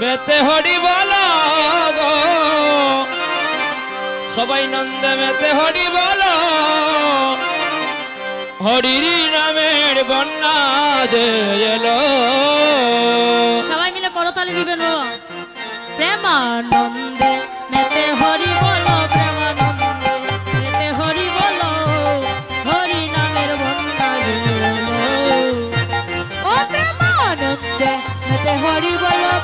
মেতে হরি বল সবাই নন্দে মেতে হরি বল। হরির নামের বন্যা যে এলো। সবাই মিলে করতালি দিবেন প্রেমানন্দে মেতে হরি বল। Hollywood.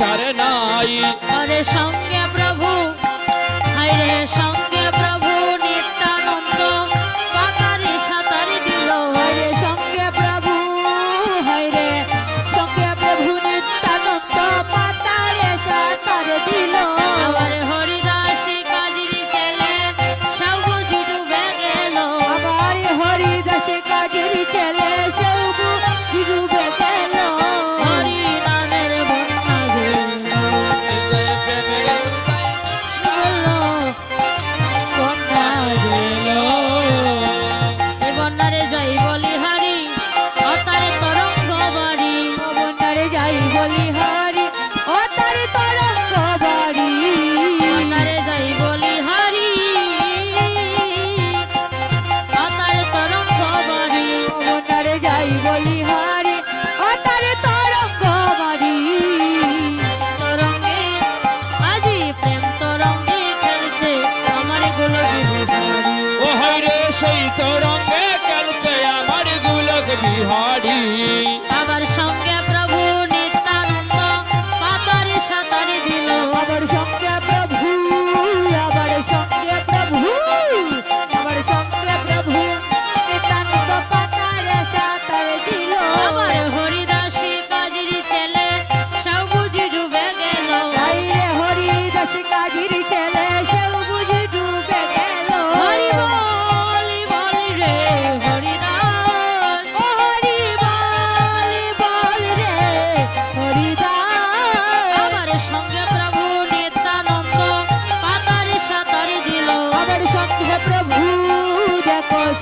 তার নাই। আরে সঙ্গ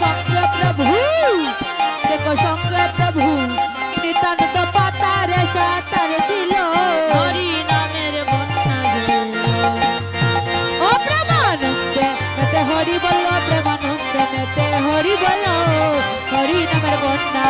সঙ্গে প্রভু? দেখো সঙ্গে প্রভু নিতান্ত পাতারে সাঁতার দিল। হরি নামের বন্যা ও প্রেমানন্দে মেতে হরি বলো প্রেমানন্দে মেতে হরি বলো হরি নামের বন্যা